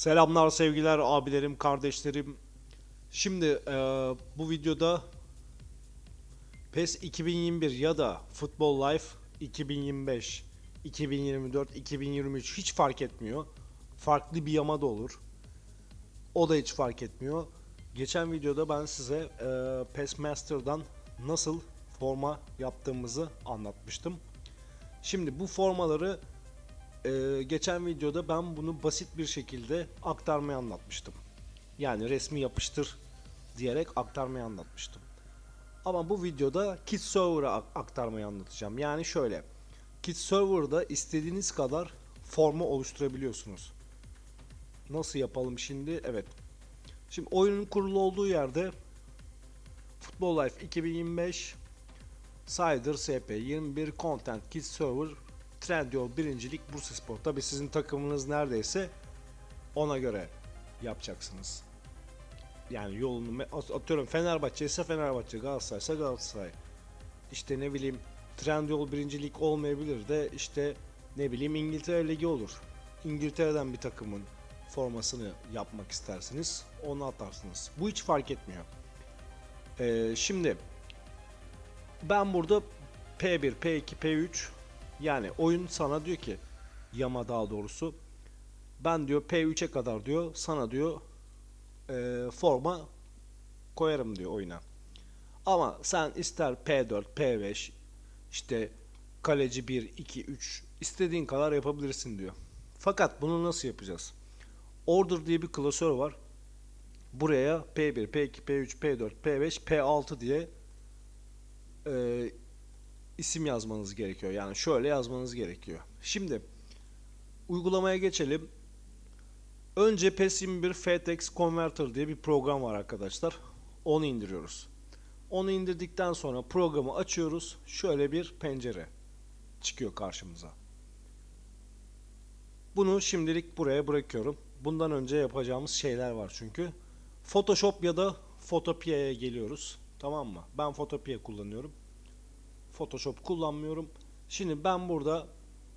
Selamlar sevgiler abilerim kardeşlerim. Şimdi e, bu videoda PES 2021 ya da Football Life 2025, 2024, 2023 hiç fark etmiyor. Farklı bir yama da olur. O da hiç fark etmiyor. Geçen videoda ben size e, PES Master'dan nasıl forma yaptığımızı anlatmıştım. Şimdi bu formaları ee, geçen videoda ben bunu basit bir şekilde aktarmayı anlatmıştım. Yani resmi yapıştır diyerek aktarmayı anlatmıştım. Ama bu videoda Kit Server'a ak- aktarmayı anlatacağım. Yani şöyle. Kit Server'da istediğiniz kadar formu oluşturabiliyorsunuz. Nasıl yapalım şimdi? Evet. Şimdi oyunun kurulu olduğu yerde Football Life 2025 Cider SP 21 Content Kit Server Trendyol birincilik Bursa Spor. Tabi sizin takımınız neredeyse ona göre yapacaksınız. Yani yolunu atıyorum Fenerbahçe ise Fenerbahçe, Galatasaray ise Galatasaray. İşte ne bileyim Trendyol birincilik olmayabilir de işte ne bileyim İngiltere Ligi olur. İngiltere'den bir takımın formasını yapmak istersiniz. Onu atarsınız. Bu hiç fark etmiyor. Ee, şimdi ben burada P1, P2, P3 yani oyun sana diyor ki yama daha doğrusu ben diyor P3'e kadar diyor sana diyor e, forma koyarım diyor oyuna. Ama sen ister P4, P5 işte kaleci 1, 2, 3 istediğin kadar yapabilirsin diyor. Fakat bunu nasıl yapacağız? Order diye bir klasör var. Buraya P1, P2, P3, P4, P5, P6 diye e, isim yazmanız gerekiyor. Yani şöyle yazmanız gerekiyor. Şimdi uygulamaya geçelim. Önce PES 21 FTX Converter diye bir program var arkadaşlar. Onu indiriyoruz. Onu indirdikten sonra programı açıyoruz. Şöyle bir pencere çıkıyor karşımıza. Bunu şimdilik buraya bırakıyorum. Bundan önce yapacağımız şeyler var çünkü. Photoshop ya da Photopia'ya geliyoruz. Tamam mı? Ben Photopia kullanıyorum. Photoshop kullanmıyorum. Şimdi ben burada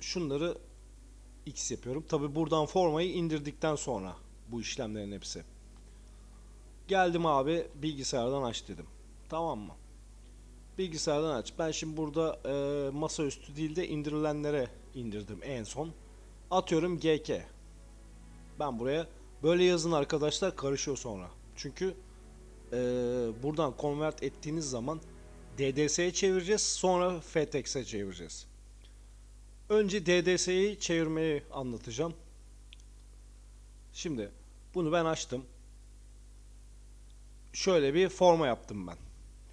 şunları X yapıyorum. Tabi buradan formayı indirdikten sonra bu işlemlerin hepsi. Geldim abi bilgisayardan aç dedim. Tamam mı? Bilgisayardan aç. Ben şimdi burada e, masaüstü değil de indirilenlere indirdim en son. Atıyorum GK. Ben buraya böyle yazın arkadaşlar karışıyor sonra. Çünkü e, buradan convert ettiğiniz zaman DDS'ye çevireceğiz. Sonra FTX'e çevireceğiz. Önce DDS'yi çevirmeyi anlatacağım. Şimdi bunu ben açtım. Şöyle bir forma yaptım ben.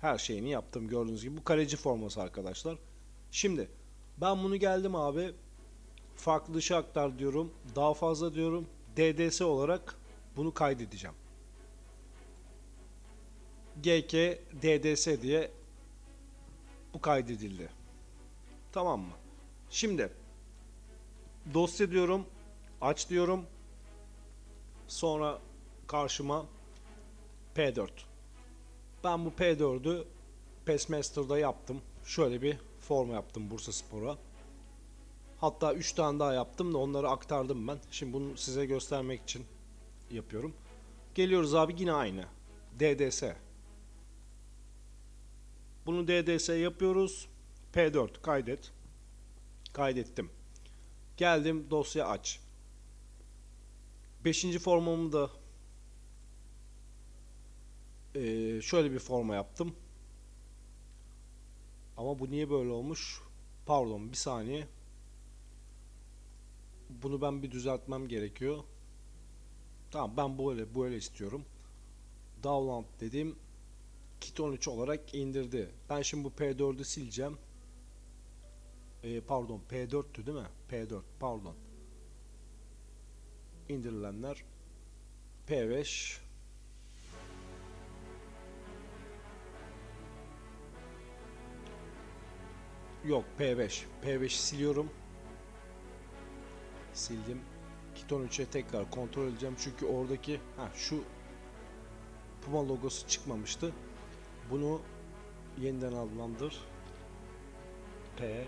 Her şeyini yaptım gördüğünüz gibi. Bu kaleci forması arkadaşlar. Şimdi ben bunu geldim abi. Farklı dışı aktar diyorum. Daha fazla diyorum. DDS olarak bunu kaydedeceğim. GK DDS diye bu kaydedildi. Tamam mı? Şimdi dosya diyorum, aç diyorum. Sonra karşıma P4. Ben bu P4'ü Pacemaster'da yaptım. Şöyle bir forma yaptım Bursa Spor'a. Hatta 3 tane daha yaptım da onları aktardım ben. Şimdi bunu size göstermek için yapıyorum. Geliyoruz abi yine aynı. DDS. Bunu DDS yapıyoruz. P4 kaydet. Kaydettim. Geldim dosya aç. Beşinci formamı da eee, şöyle bir forma yaptım. Ama bu niye böyle olmuş? Pardon bir saniye. Bunu ben bir düzeltmem gerekiyor. Tamam ben böyle böyle istiyorum. Download dedim. Kit 13 olarak indirdi. Ben şimdi bu P4'ü sileceğim. Ee, pardon P4'tü değil mi? P4 pardon. İndirilenler P5 Yok P5. P5'i siliyorum. Sildim. Kit 13'e tekrar kontrol edeceğim çünkü oradaki ha şu Puma logosu çıkmamıştı. Bunu yeniden adlandır. P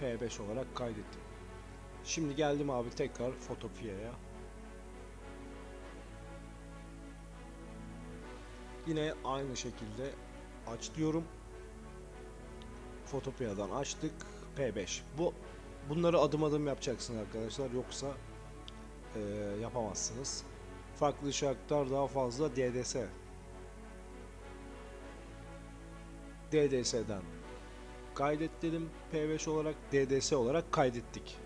P5 olarak kaydettim. Şimdi geldim abi tekrar Photophia'ya. Yine aynı şekilde aç diyorum. Photophia'dan açtık. P5. Bu bunları adım adım yapacaksınız arkadaşlar yoksa e, yapamazsınız. Farklı şartlar daha fazla DDS DDS'den kaydet dedim. P5 olarak DDS olarak kaydettik.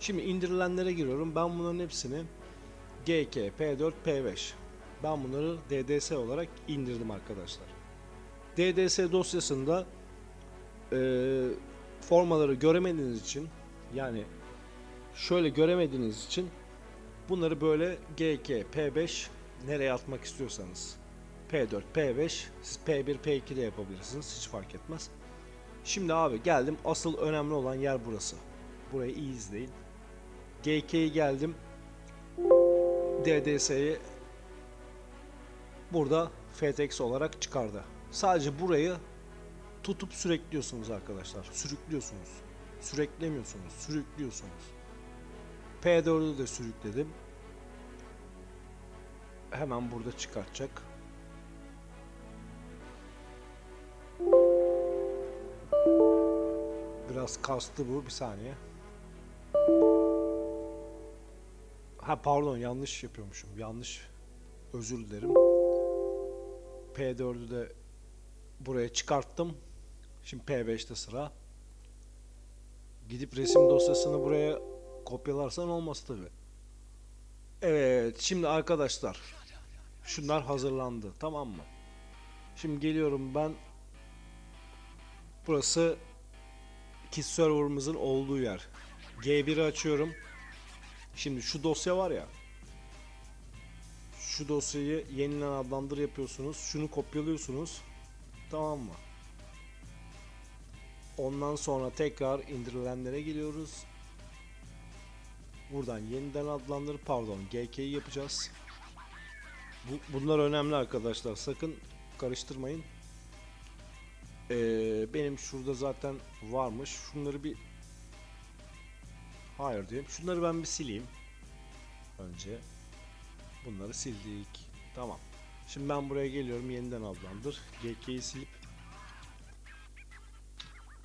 Şimdi indirilenlere giriyorum. Ben bunların hepsini GK, P4, P5. Ben bunları DDS olarak indirdim arkadaşlar. DDS dosyasında eee, formaları göremediğiniz için yani şöyle göremediğiniz için bunları böyle GK, P5 nereye atmak istiyorsanız P4, P5 siz P1, P2 de yapabilirsiniz hiç fark etmez. Şimdi abi geldim asıl önemli olan yer burası. Burayı iyi izleyin. GK'ye geldim. DDS'yi burada FTX olarak çıkardı. Sadece burayı tutup sürekliyorsunuz arkadaşlar. Sürüklüyorsunuz. Süreklemiyorsunuz. Sürüklüyorsunuz. P4'ü de sürükledim. Hemen burada çıkartacak. Biraz kastı bu. Bir saniye. Ha pardon yanlış yapıyormuşum. Yanlış. Özür dilerim. P4'ü de buraya çıkarttım. Şimdi P5'te sıra. Gidip resim dosyasını buraya kopyalarsan olmaz tabi. Evet şimdi arkadaşlar şunlar hazırlandı tamam mı? Şimdi geliyorum ben burası ki serverımızın olduğu yer. G1'i açıyorum. Şimdi şu dosya var ya. Şu dosyayı yeniden adlandır yapıyorsunuz. Şunu kopyalıyorsunuz. Tamam mı? Ondan sonra tekrar indirilenlere geliyoruz. Buradan yeniden adlandır pardon GK'yi yapacağız. Bu, bunlar önemli arkadaşlar. Sakın karıştırmayın. Ee, benim şurada zaten varmış. Şunları bir Hayır diyeyim. Şunları ben bir sileyim. Önce. Bunları sildik. Tamam. Şimdi ben buraya geliyorum. Yeniden adlandır. GK'yi silip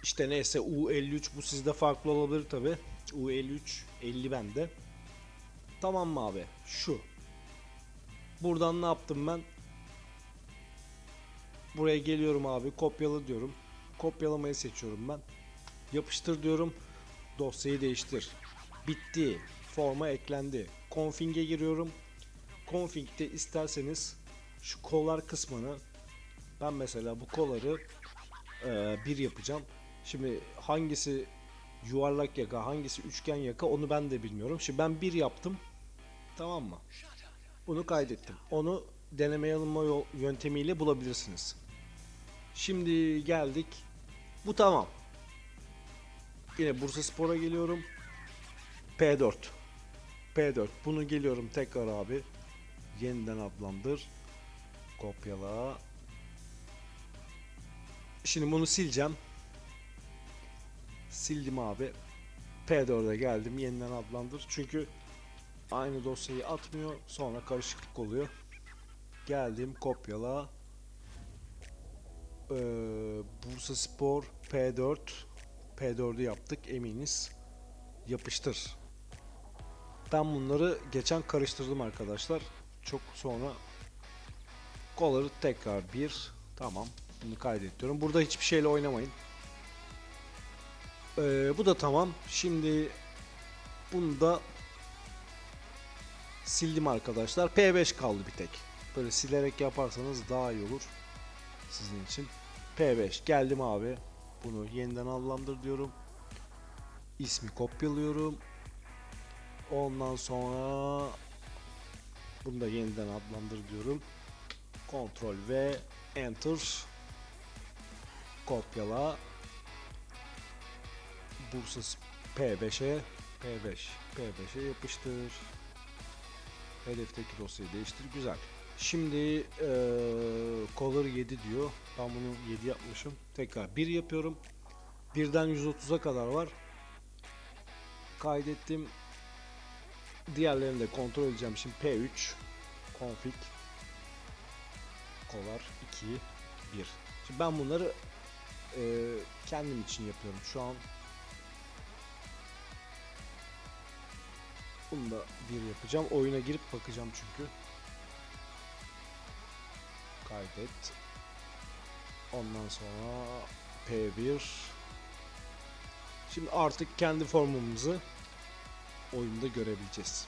işte neyse U53 bu sizde farklı olabilir tabi. U53 50 bende. Tamam mı abi? Şu. Buradan ne yaptım ben? Buraya geliyorum abi. Kopyala diyorum. Kopyalamayı seçiyorum ben. Yapıştır diyorum. Dosyayı değiştir. Bitti. Forma eklendi. Config'e giriyorum. Config'de isterseniz şu kollar kısmını ben mesela bu kolları e, bir yapacağım. Şimdi hangisi yuvarlak yaka, hangisi üçgen yaka onu ben de bilmiyorum. Şimdi ben bir yaptım. Tamam mı? Bunu kaydettim. Onu deneme yanılma yöntemiyle bulabilirsiniz. Şimdi geldik. Bu tamam. Yine Bursa Spor'a geliyorum. P4. P4. Bunu geliyorum tekrar abi. Yeniden adlandır. Kopyala. Şimdi bunu sileceğim. Sildim abi. P4'e geldim. Yeniden adlandır. Çünkü aynı dosyayı atmıyor. Sonra karışıklık oluyor. Geldim. Kopyala. Ee, Bursa Spor P4 P4'ü yaptık eminiz. Yapıştır. Ben bunları geçen karıştırdım arkadaşlar. Çok sonra kolları tekrar bir. Tamam. Bunu kaydediyorum. Burada hiçbir şeyle oynamayın. Ee, bu da tamam. Şimdi bunu da sildim arkadaşlar. P5 kaldı bir tek. Böyle silerek yaparsanız daha iyi olur. Sizin için. P5 geldim abi. Bunu yeniden adlandır diyorum. İsmi kopyalıyorum. Ondan sonra bunu da yeniden adlandır diyorum. Ctrl V Enter kopyala Bursa P5'e P5 P5'e yapıştır. Hedefteki dosyayı değiştir. Güzel. Şimdi eee Color 7 diyor. Ben bunu 7 yapmışım. Tekrar 1 yapıyorum. Birden 130'a kadar var. Kaydettim. Diğerlerini de kontrol edeceğim. Şimdi P3 config Kolar 2 1. Şimdi ben bunları e, kendim için yapıyorum şu an. Bunu da bir yapacağım. Oyuna girip bakacağım çünkü. Kaydet. Ondan sonra P1 Şimdi artık kendi formumuzu oyunda görebileceğiz.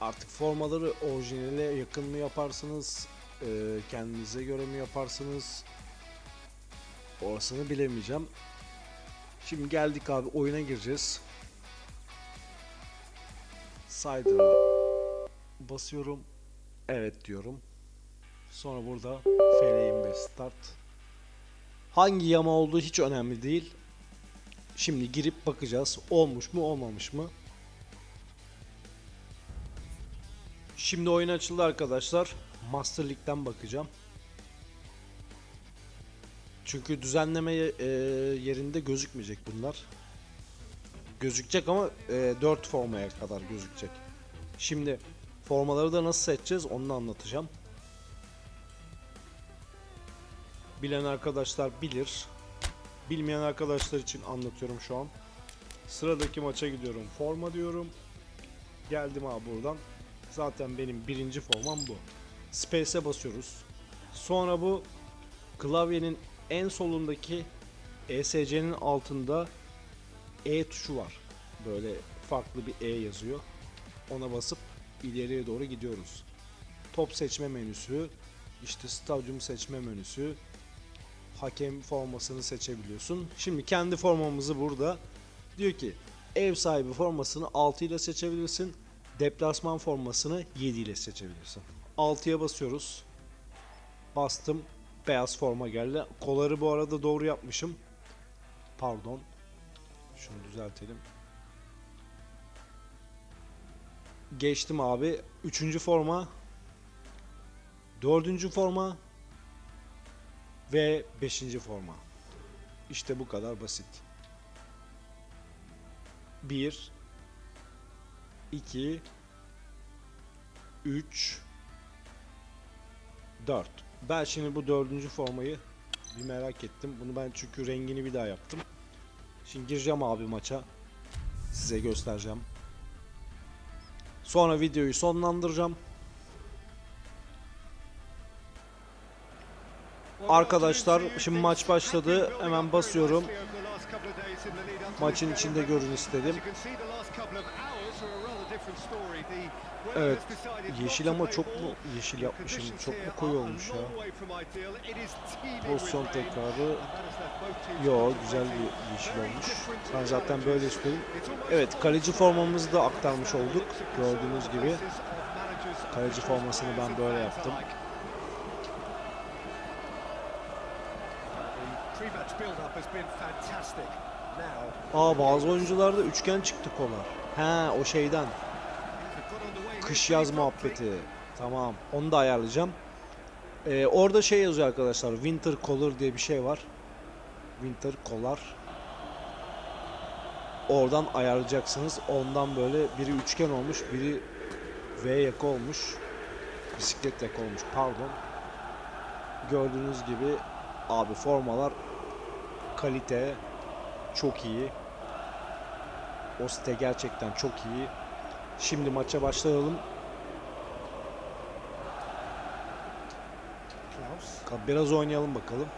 Artık formaları orijinale yakın mı yaparsınız, e, kendinize göre mi yaparsınız? Orasını bilemeyeceğim. Şimdi geldik abi oyuna gireceğiz. Side'a basıyorum. Evet diyorum. Sonra burada FL25 start. Hangi yama olduğu hiç önemli değil. Şimdi girip bakacağız. Olmuş mu olmamış mı? Şimdi oyun açıldı arkadaşlar. Master League'den bakacağım. Çünkü düzenleme e, yerinde gözükmeyecek bunlar. Gözükecek ama e, 4 formaya kadar gözükecek. Şimdi formaları da nasıl seçeceğiz onu anlatacağım. Bilen arkadaşlar bilir. Bilmeyen arkadaşlar için anlatıyorum şu an. Sıradaki maça gidiyorum. Forma diyorum. Geldim abi buradan. Zaten benim birinci formam bu. Space'e basıyoruz. Sonra bu klavyenin en solundaki ESC'nin altında E tuşu var. Böyle farklı bir E yazıyor. Ona basıp ileriye doğru gidiyoruz. Top seçme menüsü, işte stadyum seçme menüsü, hakem formasını seçebiliyorsun. Şimdi kendi formamızı burada diyor ki ev sahibi formasını 6 ile seçebilirsin. Deplasman formasını 7 ile seçebilirsin. 6'ya basıyoruz. Bastım. Beyaz forma geldi. Kolları bu arada doğru yapmışım. Pardon. Şunu düzeltelim. Geçtim abi. Üçüncü forma. Dördüncü forma. Ve 5. forma. İşte bu kadar basit. 1 2 3 4 Ben şimdi bu dördüncü formayı bir merak ettim. Bunu ben çünkü rengini bir daha yaptım. Şimdi gireceğim abi maça. Size göstereceğim. Sonra videoyu sonlandıracağım. Arkadaşlar şimdi maç başladı. Hemen basıyorum. Maçın içinde görün istedim. Evet. Yeşil ama çok mu yeşil yapmışım? Çok mu koyu olmuş ya? Pozisyon tekrarı. Yo güzel bir yeşil olmuş. Ben zaten böyle istiyorum. Evet kaleci formamızı da aktarmış olduk. Gördüğünüz gibi. Kaleci formasını ben böyle yaptım. Aa bazı oyuncularda üçgen çıktı kolar. He o şeyden. Kış yaz muhabbeti. Tamam. Onu da ayarlayacağım. Ee, orada şey yazıyor arkadaşlar. Winter Color diye bir şey var. Winter Color. Oradan ayarlayacaksınız. Ondan böyle biri üçgen olmuş, biri V yaka olmuş. Bisiklet yaka olmuş. Pardon. Gördüğünüz gibi abi formalar kalite çok iyi. O site gerçekten çok iyi. Şimdi maça başlayalım. Biraz oynayalım bakalım.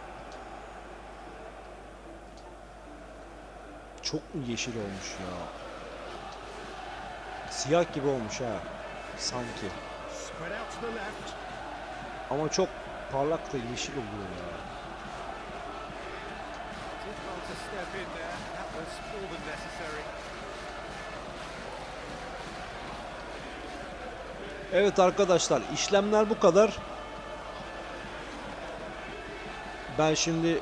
Çok mu yeşil olmuş ya? Siyah gibi olmuş ha. Sanki. Ama çok parlak da yeşil oluyor ya. Evet arkadaşlar işlemler bu kadar. Ben şimdi eee,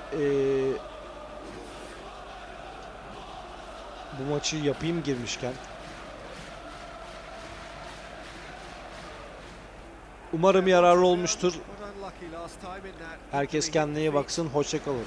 bu maçı yapayım girmişken. Umarım yararlı olmuştur. Herkes kendine iyi baksın. Hoşçakalın.